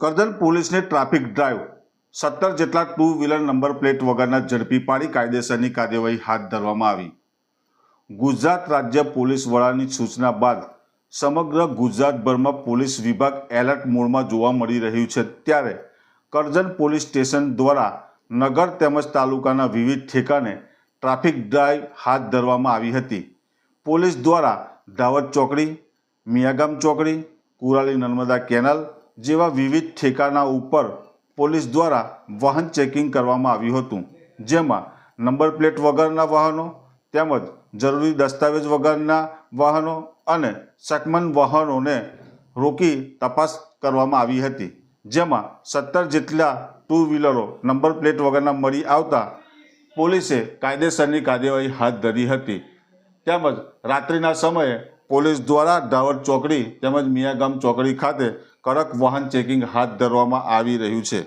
કરજણ પોલીસને traffic drive. સત્તર જેટલા ટુ વ્હીલર નંબર પ્લેટ વગરના ઝડપી પાડી કાયદેસરની કાર્યવાહી હાથ ધરવામાં આવી. ગુજરાત રાજ્ય પોલીસ વડાની સૂચના બાદ સમગ્ર ગુજરાતભરમાં પોલીસ વિભાગ એલર્ટ મોડમાં જોવા મળી રહ્યું છે ત્યારે કરજણ પોલીસ સ્ટેશન દ્વારા નગર તેમજ તાલુકાના વિવિધ ઠેકાણે ટ્રાફિક ડ્રાઈવ હાથ ધરવામાં આવી હતી. પોલીસ દ્વારા ધાવત ચોકડી, મિયાગામ ચોકડી, કુરાલી નર્મદા કેનાલ જેવા વિવિધ ઠેકાના ઉપર પોલીસ દ્વારા વાહન ચેકિંગ કરવામાં આવ્યું હતું. જેમાં નંબર પ્લેટ વગરના વાહનો, તેમજ જરૂરી દસ્તાવેજ વગરના વાહનો અને શકમન વાહનોને રોકી તપાસ કરવામાં આવી હતી. જેમાં સત્તર જેટલા ટુ વ્હીલરો નંબર પ્લેટ વગરના મળી આવતા પોલીસે કાયદેસરની કાર્યવાહી હાથ ધરી હતી. તેમજ રાત્રિના સમયે પોલીસ દ્વારા ડાવર ચોકડી તેમજ મિયાગામ ચોકડી ખાતે કડક વાહન ચેકિંગ હાથ ધરવામાં આવી રહ્યું છે.